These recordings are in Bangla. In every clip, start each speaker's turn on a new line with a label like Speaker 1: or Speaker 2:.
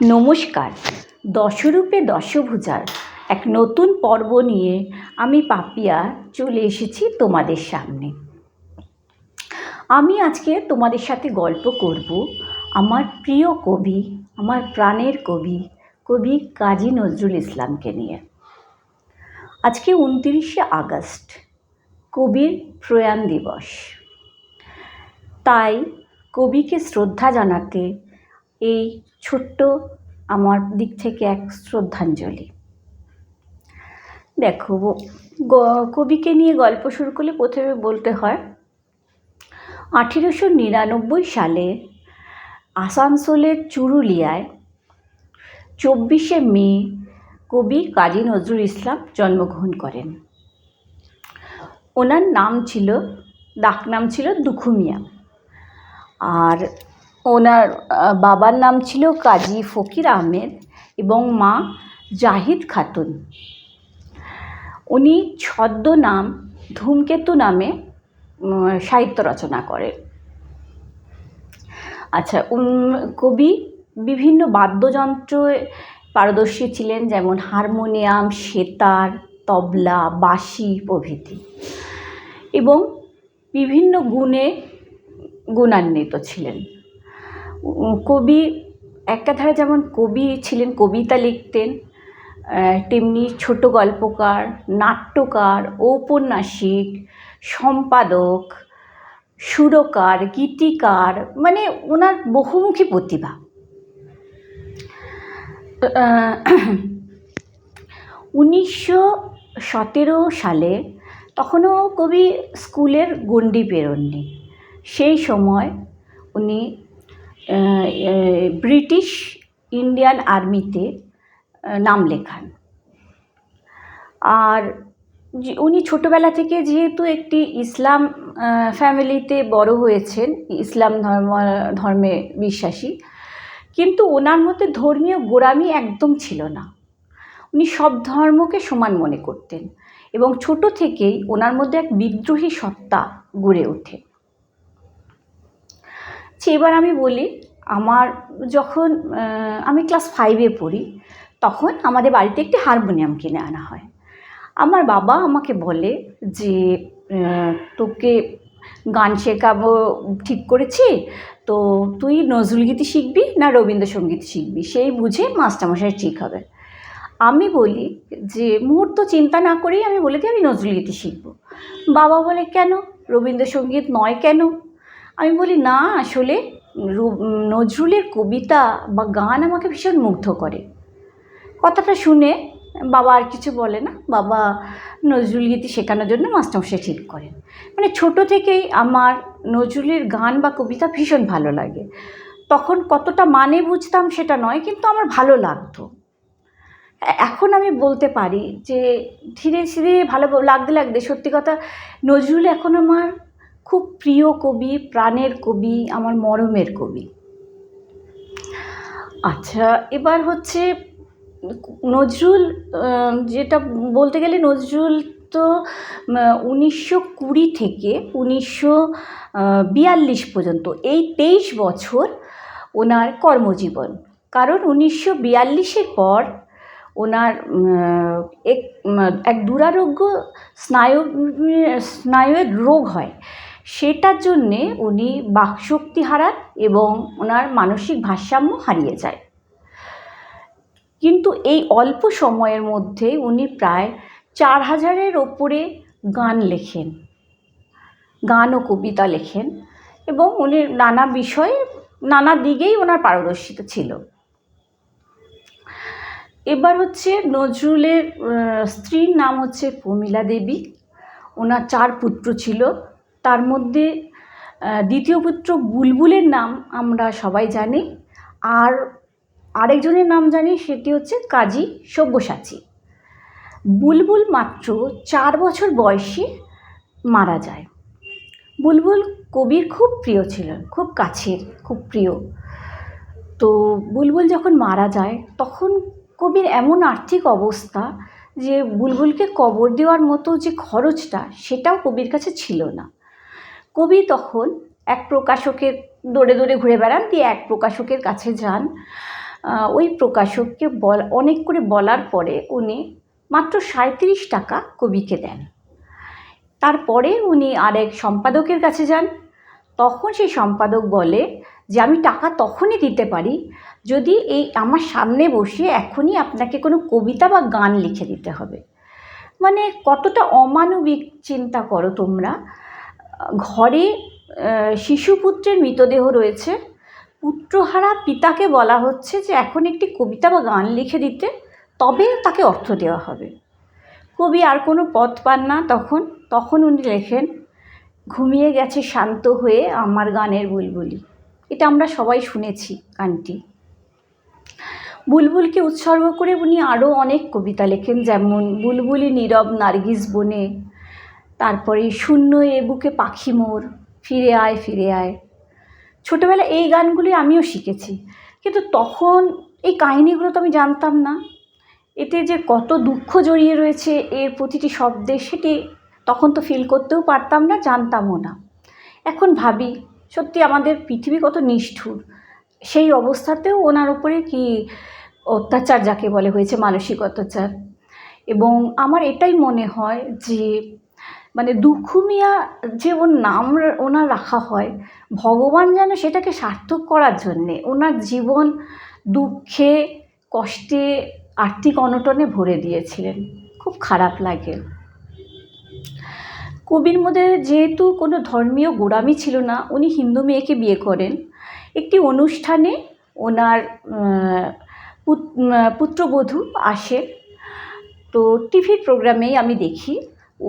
Speaker 1: নমস্কার। দশরূপে দশভুজার এক নতুন পর্ব নিয়ে আমি পাপিয়া চলে এসেছি তোমাদের সামনে। আমি আজকে তোমাদের সাথে গল্প করব আমার প্রিয় কবি, আমার প্রাণের কবি কবি কাজী নজরুল ইসলামকে নিয়ে। আজকে উনতিরিশে আগস্ট, কবির প্রয়াণ দিবস। তাই কবিকে শ্রদ্ধা জানাতে এই ছোট্ট আমার দিক থেকে এক শ্রদ্ধাঞ্জলি। দেখো কবিকে নিয়ে গল্প শুরু করলে প্রথমে বলতে হয়, আঠেরোশো নিরানব্বই সালে আসানসোলের চুরুলিয়ায় চব্বিশে মে কবি কাজী নজরুল ইসলাম জন্মগ্রহণ করেন। ওনার নাম ছিল, ডাকনাম ছিল দুখুমিয়া। আর ওনার বাবার নাম ছিল কাজী ফকির আহমেদ এবং মা জাহিদ খাতুন। উনি ছদ্মনাম ধূমকেতু নামে সাহিত্য রচনা করেন। আচ্ছা কবি বিভিন্ন বাদ্যযন্ত্র পারদর্শী ছিলেন, যেমন হারমোনিয়াম, সেতার, তবলা, বাঁশি প্রভৃতি এবং বিভিন্ন গুণে গুণান্বিত ছিলেন। কবি একটা একাধারে যেমন কবি ছিলেন, কবিতা লিখতেন তেমনি ছোট গল্পকার, নাট্যকার, ঔপন্যাসিক, সম্পাদক, সুরকার, গীতিকার মানে ওনার বহুমুখী প্রতিভা। উনিশশো সতেরো সালে তখনও কবি স্কুলের গণ্ডি পেরোননি। সেই সময় উনি ব্রিটিশ ইন্ডিয়ান আর্মিতে নাম লেখান। আর উনি ছোটোবেলা থেকে যেহেতু একটি ইসলাম ফ্যামিলিতে বড় হয়েছেন, ইসলাম ধর্ম, ধর্মে বিশ্বাসী, কিন্তু ওনার মধ্যে ধর্মীয় গোড়ামি একদম ছিল না। উনি সব ধর্মকে সমান মনে করতেন এবং ছোট থেকেই ওনার মধ্যে এক বিদ্রোহী সত্তা গড়ে ওঠে। আচ্ছা, এবার আমি বলি আমার যখন আমি ক্লাস ফাইভে পড়ি তখন আমাদের বাড়িতে একটি হারমোনিয়াম কিনে আনা হয়। আমার বাবা আমাকে বলে যে তোকে গান শেখাবো ঠিক করেছি তো তুই নজরুলগীতি শিখবি না রবীন্দ্রসঙ্গীত শিখবি? সেই বুঝে মাস্টারমশাই ঠিক হবে। আমি বলি যে মুহূর্ত চিন্তা না করেই আমি বলে দিই আমি নজরুলগীতি শিখব। বাবা বলে কেন? রবীন্দ্রসঙ্গীত নয় কেন? আমি বলি, না, আসলে নজরুলের কবিতা বা গান আমাকে ভীষণ মুগ্ধ করে। কথাটা শুনে বাবা আর কিছু বলে না। বাবা নজরুল গীতি শেখানোর জন্য মাস্টারমশাই ঠিক করেন। মানে ছোট থেকেই আমার নজরুলের গান বা কবিতা ভীষণ ভালো লাগে। তখন কতটা মানে বুঝতাম সেটা নয়, কিন্তু আমার ভালো লাগতো। এখন আমি বলতে পারি যে, ধীরে ধীরে ভালো লাগতে লাগতে সত্যি কথা, নজরুল এখন আমার খুব প্রিয় কবি, প্রাণের কবি, আমার মরমের কবি। আচ্ছা এবার হচ্ছে নজরুল যেটা বলতে গেলে নজরুল তো উনিশশো কুড়ি থেকে উনিশশো বিয়াল্লিশ পর্যন্ত এই তেইশ বছর ওনার কর্মজীবন। কারণ উনিশশো বিয়াল্লিশের পর ওনার এক এক দুরারোগ্য স্নায়ু স্নায়ুয়ের রোগ হয়। সেটার জন্যে উনি বাকশক্তি হারান এবং ওনার মানসিক ভারসাম্য হারিয়ে যায়। কিন্তু এই অল্প সময়ের মধ্যে উনি প্রায় চার হাজারের ওপরে গান লেখেন, গান ও কবিতা লেখেন এবং উনি নানা বিষয়ে নানা দিকেই ওনার পারদর্শিতা ছিল। এবার হচ্ছে নজরুলের স্ত্রীর নাম হচ্ছে প্রমীলা দেবী। ওনার চার পুত্র ছিল তার মধ্যে দ্বিতীয় পুত্র বুলবুলের নাম আমরা সবাই জানি। আর আরেকজনের নাম জানি, সেটি হচ্ছে কাজী সব্যসাচী। বুলবুল মাত্র চার বছর বয়সে মারা যায়। বুলবুল কবির খুব প্রিয় ছিলেন, খুব কাছের, খুব প্রিয়। তো বুলবুল যখন মারা যায়, তখন কবির এমন আর্থিক অবস্থা যে বুলবুলকে কবর দেওয়ার মতো যে খরচটা, সেটাও কবির কাছে ছিল না। কবি তখন এক প্রকাশকের দৌড়ে দৌড়ে ঘুরে বেড়ান, দিয়ে এক প্রকাশকের কাছে যান। ওই প্রকাশককে বল, অনেক করে বলার পরে উনি মাত্র সাঁত্রিশ টাকা কবিকে দেন। তারপরে উনি আরেক সম্পাদকের কাছে যান। তখন সেই সম্পাদক বলে যে, আমি টাকা তখনই দিতে পারি যদি এই আমার সামনে বসে এখনই আপনাকে কোনো কবিতা বা গান লিখে দিতে হবে। মানে কতটা অমানবিক চিন্তা করো তোমরা। ঘরে শিশুপুত্রের মৃতদেহ রয়েছে। পুত্রহারা পিতাকে বলা হচ্ছে যে, এখন একটি কবিতা বা গান লিখে দিতে, তবে তাকে অর্থ দেওয়া হবে। কবি আর কোনো পথ পান না তখন। তখন উনি লেখেন, ঘুমিয়ে গেছে শান্ত হয়ে আমার গানের বুলবুলি। এটা আমরা সবাই শুনেছি গানটি। বুলবুলকে উৎসর্গ করে উনি আরও অনেক কবিতা লেখেন, যেমন, বুলবুলি নীরব নার্গিস বনে তারপরে শূন্য এ বুকে পাখি মোর, ফিরে আয় ফিরে আয়। ছোটোবেলায় এই গানগুলি আমিও শিখেছি, কিন্তু তখন এই কাহিনিগুলো তো আমি জানতাম না। এতে যে কত দুঃখ জড়িয়ে রয়েছে এর প্রতিটি শব্দে সেটি তখন তো ফিল করতেও পারতাম না, জানতামও না। এখন ভাবি, সত্যি আমাদের পৃথিবী কত নিষ্ঠুর। সেই অবস্থাতেও ওনার উপরে কি অত্যাচার যাকে বলে হয়েছে মানসিক অত্যাচার। এবং আমার এটাই মনে হয় যে মানে দুঃখু মিয়া যে ওর নাম ওনার রাখা হয়, ভগবান যেন সেটাকে সার্থক করার জন্যে ওনার জীবন দুঃখে, কষ্টে, আর্থিক অনটনে ভরে দিয়েছিলেন। খুব খারাপ লাগে। কবির মধ্যে যেহেতু কোনো ধর্মীয় গোড়ামি ছিল না, উনি হিন্দু মেয়েকে বিয়ে করেন। একটি অনুষ্ঠানে ওনার পুত- পুত্রবধূ আসে তো টিভির প্রোগ্রামেই আমি দেখি।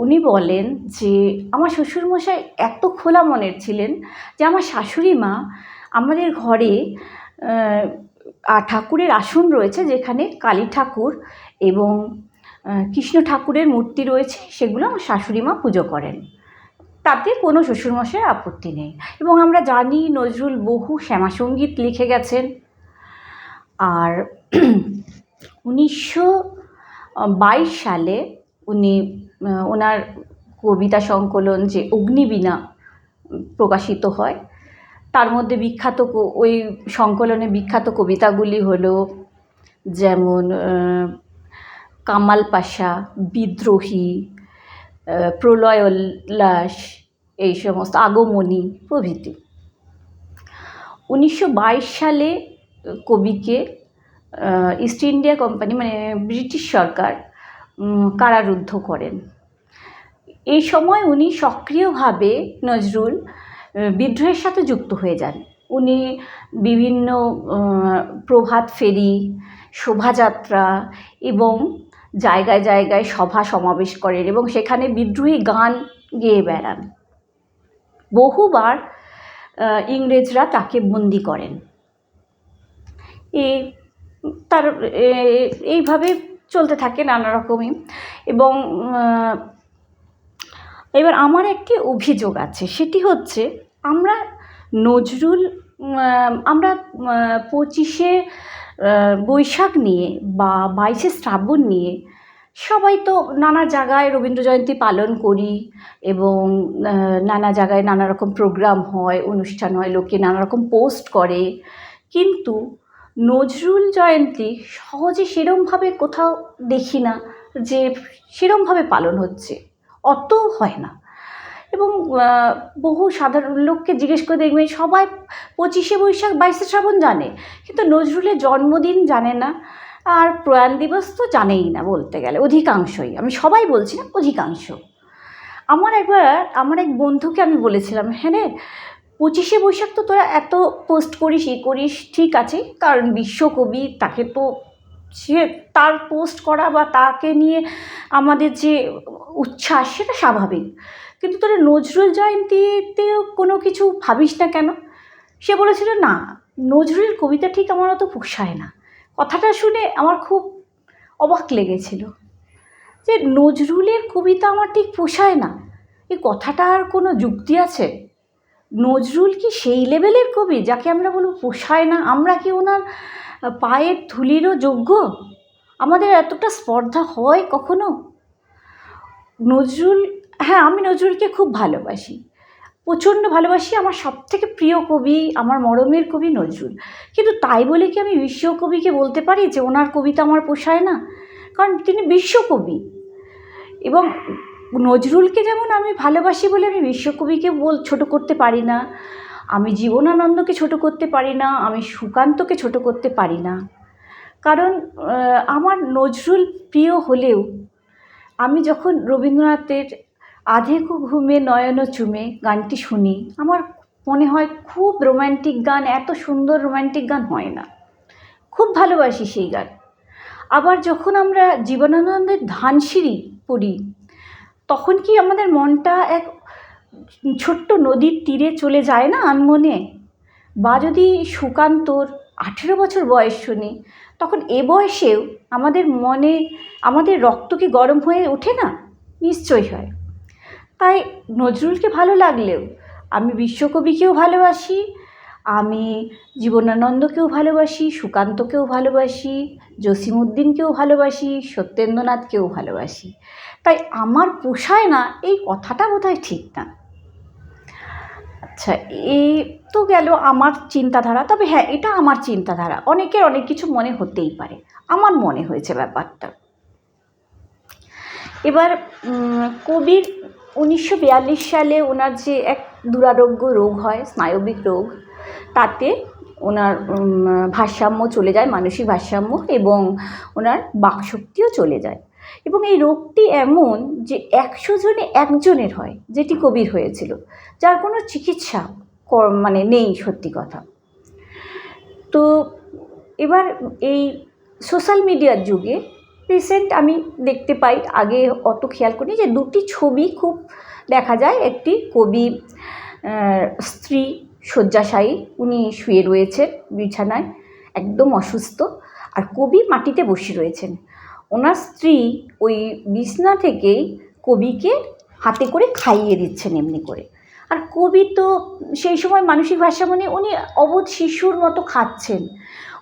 Speaker 1: উনি বলেন যে, আমার শ্বশুরমশাই এত খোলা মনের ছিলেন যে আমার শাশুড়ি মা আমাদের ঘরে ঠাকুরের আসন রয়েছে যেখানে কালী ঠাকুর এবং কৃষ্ণ ঠাকুরের মূর্তি রয়েছে, সেগুলো আমার শাশুড়ি মা পুজো করেন। তাতে কোনো শ্বশুরমশাইয়ের আপত্তি নেই। এবং আমরা জানি নজরুল বহু শ্যামাসঙ্গীত লিখে গেছেন। আর উনিশশো বাইশ সালে উনি ওনার কবিতা সংকলন যে অগ্নিবীণা প্রকাশিত হয় তার মধ্যে বিখ্যাত ওই সংকলনে বিখ্যাত কবিতাগুলি হলো যেমন কামাল পাশা বিদ্রোহী আহ, প্রলয় উল্লাস এই সমস্ত আগমনী প্রভৃতি। উনিশশো বাইশ সালে কবিকে ইস্ট ইন্ডিয়া কোম্পানি মানে ব্রিটিশ সরকার কারারুদ্ধ করেন। এই সময় উনি সক্রিয়ভাবে নজরুল বিদ্রোহের সাথে যুক্ত হয়ে যান। উনি বিভিন্ন প্রভাত ফেরি, শোভাযাত্রা এবং জায়গায় জায়গায় সভা সমাবেশ করেন এবং সেখানে বিদ্রোহী গান গেয়ে বেড়ান। বহুবার ইংরেজরা তাকে বন্দি করেন। এ, তার এইভাবে চলতে থাকে নানা রকমই। এবং এবার আমার একটি অভিযোগ আছে, সেটি হচ্ছে আমরা নজরুল আমরা পঁচিশে বৈশাখ নিয়ে বা বাইশে শ্রাবণ নিয়ে সবাই তো নানা জায়গায় রবীন্দ্র জয়ন্তী পালন করি এবং নানা জায়গায় নানা রকম প্রোগ্রাম হয়, অনুষ্ঠান হয়, লোকে নানা রকম পোস্ট করে। কিন্তু নজরুল জয়ন্তী সহজে সেরমভাবে কোথাও দেখি না যে সেরমভাবে পালন হচ্ছে। অত হয় না। এবং বহু সাধারণ লোককে জিজ্ঞেস করে দেখবেন, সবাই পঁচিশে বৈশাখ বাইশে শ্রাবণ জানে, কিন্তু নজরুলের জন্মদিন জানে না, আর প্রয়াণ দিবস তো জানেই না বলতে গেলে, অধিকাংশই। আমি সবাই বলছি না, অধিকাংশ। আমার একবার, আমার এক বন্ধুকে আমি বলেছিলাম হ্যাঁ রে পঁচিশে বৈশাখ তো তোরা এত পোস্ট করিস ই করিস, ঠিক আছে। কারণ বিশ্বকবি তাকে তো সে তার পোস্ট করা বা তাকে নিয়ে আমাদের যে উচ্ছ্বাস সেটা স্বাভাবিক। কিন্তু তোরা নজরুল জয়ন্তীতেও কোনো কিছু ভাবিস না কেন? সে বলেছিল, না, নজরুলের কবিতা ঠিক আমার অত পোষায় না। কথাটা শুনে আমার খুব অবাক লেগেছিল যে, নজরুলের কবিতা আমার ঠিক পোষায় না? এই কথাটার কোনো যুক্তি আছে? নজরুল কি সেই লেভেলের কবি যাকে আমরা বলব পোষায় না? আমরা কি ওনার পায়ের ধুলিরও যোগ্য? আমাদের এতটা স্পর্ধা হয় কখনো? নজরুল হ্যাঁ আমি নজরুলকে খুব ভালোবাসি। প্রচণ্ড ভালোবাসি। আমার সব থেকে প্রিয় কবি, আমার মরমের কবি নজরুল। কিন্তু তাই বলে কি আমি বিশ্বকবিকে বলতে পারি যে ওনার কবিতা আমার পোষায় না? কারণ তিনি বিশ্বকবি। এবং নজরুলকে যেমন আমি ভালোবাসি বলে আমি বিশ্বকবিকে বল, ছোটো করতে পারি না, আমি জীবনানন্দকে ছোট করতে পারি না, আমি সুকান্তকে ছোট করতে পারি না। কারণ আমার নজরুল প্রিয় হলেও আমি যখন রবীন্দ্রনাথের আধেকু ঘুমে নয়ন চুমে গানটি শুনি, আমার মনে হয় খুব রোম্যান্টিক গান, এত সুন্দর রোম্যান্টিক গান হয় না। খুব ভালোবাসি সেই গান। আবার যখন আমরা জীবনানন্দের ধানসিঁড়ি পড়ি তখন কি আমাদের মনটা এক ছোট্ট নদীর তীরে চলে যায় না আনমনে? বা যদি সুকান্তর আঠেরো বছর বয়স শুনি, তখন এ বয়সেও আমাদের মনে, আমাদের রক্ত কি গরম হয়ে ওঠে না? নিশ্চয়ই হয়। তাই নজরুলকে ভালো লাগলেও, আমি বিশ্বকবিকেও ভালোবাসি আমি জীবনানন্দকেও ভালোবাসি, সুকান্তকেও ভালোবাসি জসিমুদ্দিনকেও ভালোবাসি, সত্যেন্দ্রনাথকেও ভালোবাসি। তাই আমার পোষায় না, এই কথাটা বোধহয় ঠিক না। আচ্ছা এই তো গেল আমার চিন্তাধারা। তবে হ্যাঁ এটা আমার চিন্তাধারা। অনেকের অনেক কিছু মনে হতেই পারে। আমার মনে হয়েছে ব্যাপারটা। এবার কবির উনিশশো বিয়াল্লিশ সালে ওনার যে এক দুরারোগ্য রোগ হয়, স্নায়বিক রোগ তাতে ওনার ভারসাম্য চলে যায়, মানসিক ভারসাম্য এবং ওনার বাকশক্তিও চলে যায়। এবং এই রোগটি এমন যে একশো জনে একজনের হয়, যেটি কবির হয়েছিল, যার কোনো চিকিৎসা মানে নেই সত্যি কথা। তো এবার এই সোশ্যাল মিডিয়ার যুগে রিসেন্ট আমি দেখতে পাই, আগে অত খেয়াল করি যে দুটি ছবি খুব দেখা যায়, একটি কবি স্ত্রী শয্যাশায়ী উনি শুয়ে রয়েছেন বিছানায়, একদম অসুস্থ আর কবি মাটিতে বসে রয়েছেন। ওনার স্ত্রী ওই বিছনা থেকেই কবিকে হাতে করে খাইয়ে দিচ্ছেন এমনি করে। আর কবি তো সেই সময় মানসিক ভাষা নিয়ে উনি অবোধ শিশুর মতো খাচ্ছেন।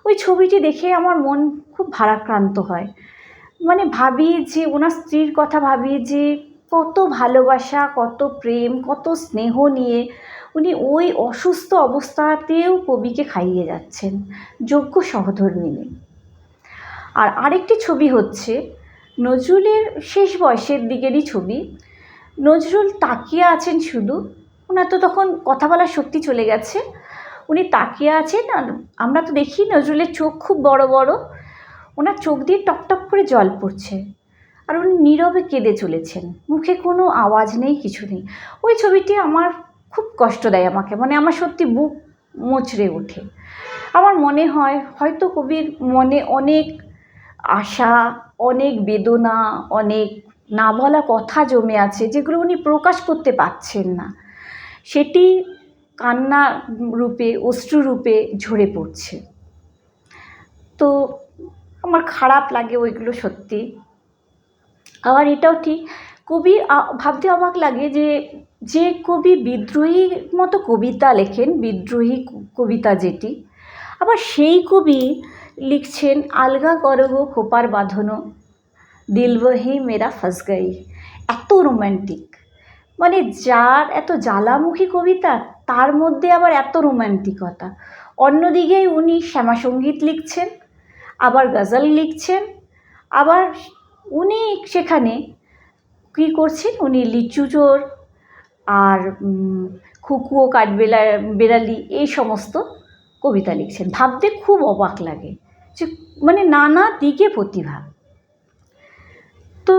Speaker 1: ওই ছবিটি দেখে আমার মন খুব ভারাক্রান্ত হয়। মানে ভাবি যে, ওনার স্ত্রীর কথা ভাবি যে, কত ভালোবাসা, কত প্রেম, কত স্নেহ নিয়ে উনি ওই অসুস্থ অবস্থাতেও কবিকে খাইয়ে যাচ্ছেন, যোগ্য সহধর্মিনী। আর আরেকটি ছবি হচ্ছে, নজরুলের শেষ বয়সের দিকেরই ছবি। নজরুল তাকিয়ে আছেন শুধু, ওনার তো তখন কথা বলার শক্তি চলে গেছে। উনি তাকিয়ে আছেন, আর আমরা তো দেখি নজরুলের চোখ খুব বড় বড়। ওনার চোখ দিয়ে টপটপ করে জল পড়ছে। আর উনি নীরবে কেঁদে চলেছেন। মুখে কোনো আওয়াজ নেই, কিছু নেই। ওই ছবিটি আমার খুব কষ্ট দেয় আমাকে। মানে আমার সত্যি বুক মোচড়ে ওঠে। আমার মনে হয়, হয়তো কবির মনে অনেক আশা, অনেক বেদনা, অনেক না বলা কথা জমে আছে যেগুলো উনি প্রকাশ করতে পারছেন না। সেটি কান্না রূপে, অশ্রু রূপে ঝরে পড়ছে। তো আমার খারাপ লাগে ওইগুলো সত্যি। আবার এটাও ঠিক কবি ভাবতে অবাক লাগে যে যে কবি বিদ্রোহী মতো কবিতা লেখেন, বিদ্রোহী কবিতা যেটি, আবার সেই কবি লিখছেন, আলগা করব খোপার বাঁধনো দিলবহি মেরা ফাঁস গাই। এত রোম্যান্টিক মানে যার এত জ্বালামুখী কবিতা, তার মধ্যে আবার এত রোম্যান্টিকতা অন্যদিকে উনি শ্যামাসঙ্গীত লিখছেন, আবার গজল লিখছেন, আবার উনি সেখানে কী করছেন? উনি লিচু চোর আর খুকুও কাঠবেলা, বেড়ালি, এই সমস্ত কবিতা লিখছেন। ভাবতে খুব অবাক লাগে যে মানে নানা দিকে প্রতিভা। তো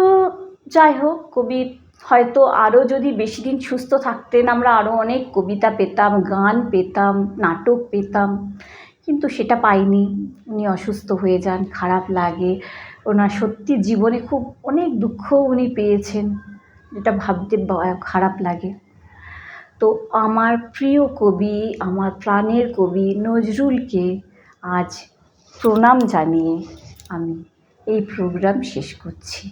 Speaker 1: যাই হোক, কবি হয়তো আরও যদি বেশি দিন সুস্থ থাকতেন, আমরা আরও অনেক কবিতা পেতাম, গান পেতাম, নাটক পেতাম, কিন্তু সেটা পাইনি। উনি অসুস্থ হয়ে যান, খারাপ লাগে। ওনার সত্যি জীবনে খুব অনেক দুঃখ উনি পেয়েছেন। যেটা ভাবতে খারাপ লাগে। তো আমার প্রিয় কবি, আমার প্রাণের কবি নজরুলকে আজ প্রণাম জানিয়ে আমি এই প্রোগ্রাম শেষ করছি।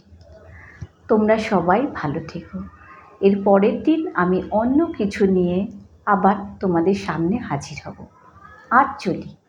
Speaker 1: তোমরা সবাই ভালো থেকো। এর পরের দিন আমি অন্য কিছু নিয়ে আবার তোমাদের সামনে হাজির হব। আর চলি।